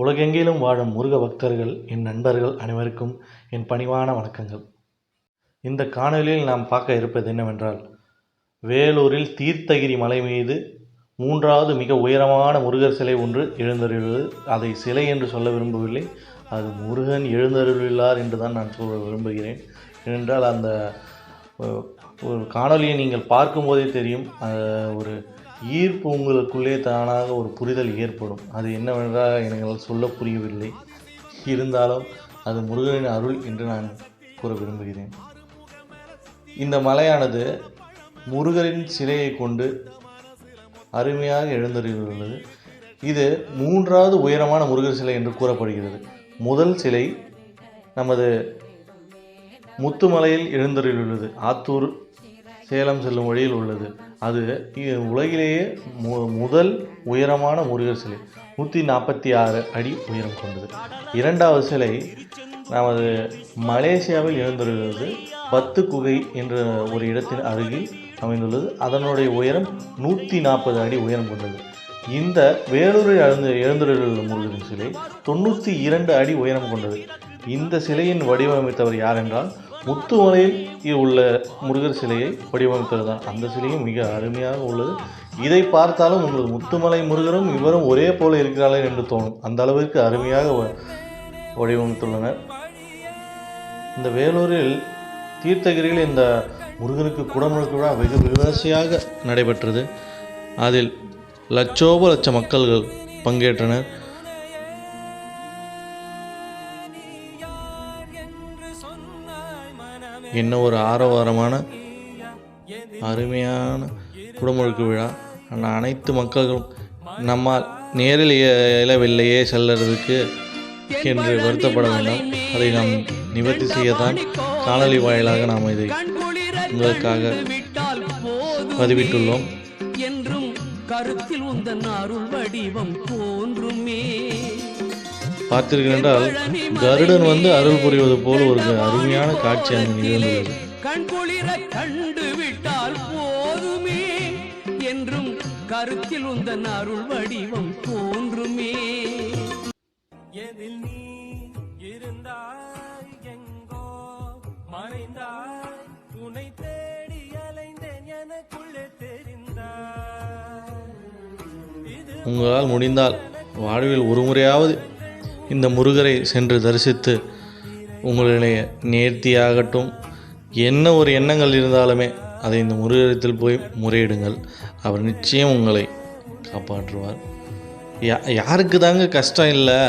உலகெங்கிலும் வாழும் முருக பக்தர்கள் என் நண்பர்கள் அனைவருக்கும் என் பணிவான வணக்கங்கள். இந்த காணொளியில் நாம் பார்க்க இருப்பது என்னவென்றால் வேலூரில் தீர்த்தகிரி மலை மீது மூன்றாவது மிக உயரமான முருகர் சிலை ஒன்று எழுந்தருள்வது அதை சிலை என்று சொல்ல விரும்பவில்லை. அது முருகன் எழுந்தருளார் என்று தான் நான் சொல்ல விரும்புகிறேன். ஏனென்றால் அந்த ஒரு காணொளியை நீங்கள் பார்க்கும்போதே தெரியும். ஒரு ஈர்ப்பு உங்களுக்குள்ளே தானாக ஒரு புரிதல் ஏற்படும். அது என்னவென்றால் என்னால் சொல்ல புரியவில்லை. இருந்தாலும் அது முருகனின் அருள் என்று நான் கூற விரும்புகிறேன். இந்த மலையானது முருகரின் சிலையை கொண்டு அருமையாக எழுந்தருளியுள்ளது. இது மூன்றாவது உயரமான முருகர் சிலை என்று கூறப்படுகிறது. முதல் சிலை நமது முத்துமலையில் எழுந்தருளியுள்ளது. ஆத்தூர் சேலம் செல்லும் வழியில் உள்ளது. அது உலகிலேயே மு முதல் உயரமான முருகர் சிலை. நூற்றி நாற்பத்தி ஆறு அடி உயரம் கொண்டது. இரண்டாவது சிலை நமது மலேசியாவில் எழுந்துள்ளது பத்து குகை என்ற ஒரு இடத்தின் அருகில் அமைந்துள்ளது. அதனுடைய உயரம் நூற்றி நாற்பது அடி உயரம் கொண்டது. இந்த வேலூரில் எழுந்து எழுந்துள்ள முருகன் சிலை தொண்ணூற்றி இரண்டு அடி உயரம் கொண்டது. இந்த சிலையின் வடிவமைத்தவர் யார் என்றால் முத்துமலையில் உள்ள முருகர் சிலையை வடிவமைத்தது தான் அந்த சிலையும் மிக அருமையாக உள்ளது. இதை பார்த்தாலும் உங்களுக்கு முத்துமலை முருகரும் இவரும் ஒரே போல இருக்கிறார்கள் என்று தோணும். அந்த அளவிற்கு அருமையாக வ- வடிவமைத்துள்ளனர். இந்த வேலூரில் தீர்த்தகிரியில் இந்த முருகனுக்கு குடமுழுக்கு விழா வெகு விமரிசையாக நடைபெற்றது. அதில் லட்சோப லட்ச மக்கள்கள் பங்கேற்றனர். என்ன ஒரு ஆரவாரமான அருமையான குடமுழுக்கு விழா. ஆனால் அனைத்து மக்களும் நம்மால் நேரில் இயலவில்லையே செல்லுறதுக்கு என்று வருத்தப்பட வேண்டாம். அதை நாம் நிவர்த்தி செய்யத்தான் காணொலி வாயிலாக நாம் இதை உங்களுக்காக பதிவிட்டுள்ளோம். என்றும் கருத்தில் உந்தன் அருள் வடிவம் தோன்றுமே. பார்த்தீர்கள் என்றால் கருடன் வந்து அருள் புரிவது போல் ஒரு அருமையான காட்சி அங்கு நிகழ்ந்துள்ளது. கண்குளிர கண்டு விட்டால் போதுமே என்றும் கருத்தில் உந்தன் அருள் வடிவம் தோன்றுமே. எதில் நீ இருந்தாய் எங்கோ? மறைந்தாய். உன்னை தேடி அலைந்தேன் எனக்குள்ளே தெரிந்தாய். உங்களால் முடிந்தால் வாழ்வில் ஒரு முறையாவது இந்த முருகரை சென்று தரிசித்து உங்களுடைய நேர்த்தியாகட்டும். என்ன ஒரு எண்ணங்கள் இருந்தாலுமே அதை இந்த முருகரத்தில் போய் முறையிடுங்கள். அவர் நிச்சயம் உங்களை காப்பாற்றுவார். யா யாருக்கு தாங்க கஷ்டம் இல்லை?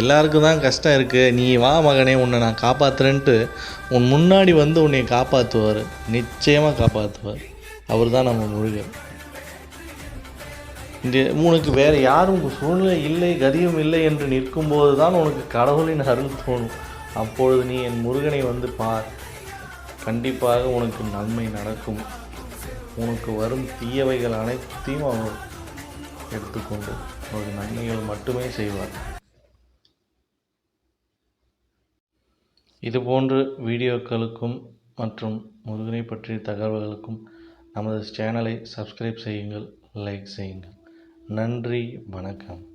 எல்லாருக்கும் தான் கஷ்டம் இருக்குது நீ வா மகனே உன்னை நான் காப்பாற்றுறேன்ட்டு உன் முன்னாடி வந்து உன்னை காப்பாற்றுவார் நிச்சயமாக காப்பாற்றுவார் அவர் தான் நம்ம முருகர். இந்த உனக்கு வேறு யாரும் சூழ்நிலை இல்லை கதியும் இல்லை என்று நிற்கும்போது தான் உனக்கு கடவுளின் அருள் தோணும். அப்பொழுது நீ என் முருகனை வந்து பார். கண்டிப்பாக உனக்கு நன்மை நடக்கும். உனக்கு வரும் தீயவைகள் அனைத்தையும் அவர் எடுத்துக்கொண்டு ஒரு நன்மைகள் மட்டுமே செய்வார். இதுபோன்ற வீடியோக்களுக்கும் மற்றும் முருகனை பற்றிய தகவல்களுக்கும் நமது சேனலை சப்ஸ்கிரைப் செய்யுங்கள் லைக் செய்யுங்கள். நன்றி வணக்கம்.